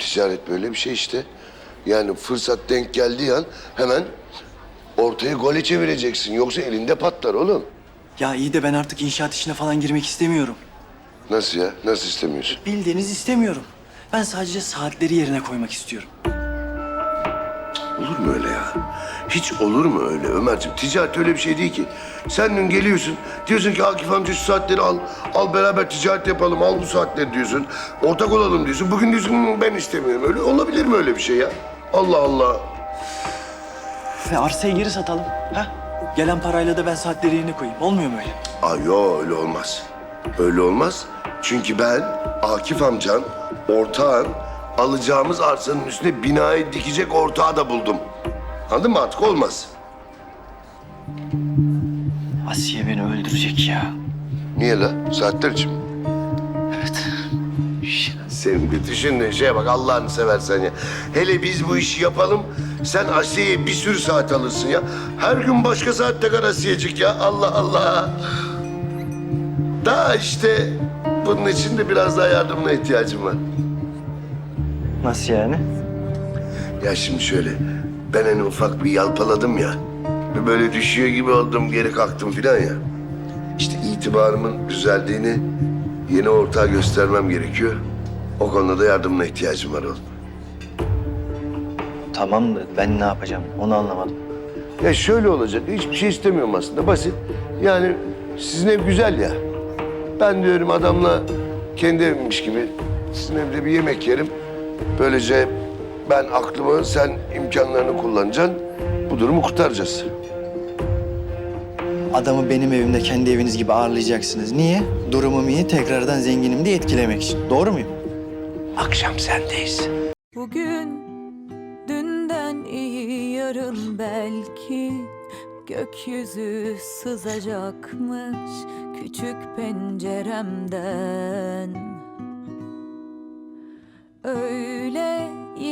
ticaret böyle bir şey işte. Yani fırsat denk geldiği an hemen ortayı gole çevireceksin. Yoksa elinde patlar oğlum. Ya iyi de ben artık inşaat işine falan girmek istemiyorum. Nasıl ya? Nasıl istemiyorsun? Bildiğiniz istemiyorum. Ben sadece saatleri yerine koymak istiyorum. Olur mu öyle ya? Hiç olur mu öyle Ömerciğim? Ticaret öyle bir şey değil ki. Sen dün geliyorsun, diyorsun ki Akif amca şu saatleri al, al beraber ticaret yapalım, al bu saatleri diyorsun. Ortak olalım diyorsun. Bugün diyorsun "Hı, ben istemiyorum. Öyle olabilir mi öyle bir şey ya? Allah Allah. Ve arsayı geri satalım. Ha? Gelen parayla da ben saatleri yerine koyayım. Olmuyor mu öyle? Aa yo öyle olmaz. Öyle olmaz. Çünkü ben Akif amcan, ortağın alacağımız arsanın üstüne binayı dikecek ortağı da buldum. Anladın mı artık olmaz. Asiye beni öldürecek ya. Niye la? Saatler için mi? Evet. Senin bir düşündüğün şeye bak Allah'ını seversen ya. Hele biz bu işi yapalım. Sen Asiye'ye bir sürü saat alırsın ya. Her gün başka saat takar Asiye'cik ya. Allah Allah. Daha işte bunun için de biraz daha yardımına ihtiyacım var. Nasıl yani? Ya şimdi şöyle, ben hani ufak bir yalpaladım ya. Bir böyle düşüyor gibi oldum, geri kalktım filan ya. İşte itibarımın düzeldiğini yeni ortağa göstermem gerekiyor. O konuda da yardımına ihtiyacım var oğlum. Tamam da ben ne yapacağım onu anlamadım. Ya şöyle olacak, hiçbir şey istemiyorum aslında, basit. Yani sizin ev güzel ya. Ben diyorum adamla kendi evimmiş gibi sizin evde bir yemek yerim. Böylece ben aklımı, sen imkanlarını kullanacaksın. Bu durumu kurtaracağız. Adamı benim evimde kendi eviniz gibi ağırlayacaksınız. Niye? Durumum iyi, tekrardan zenginim diye etkilemek için. Doğru muyum? Akşam sendeyiz. Bugün dünden iyi yarın belki gökyüzü sızacakmış küçük penceremden.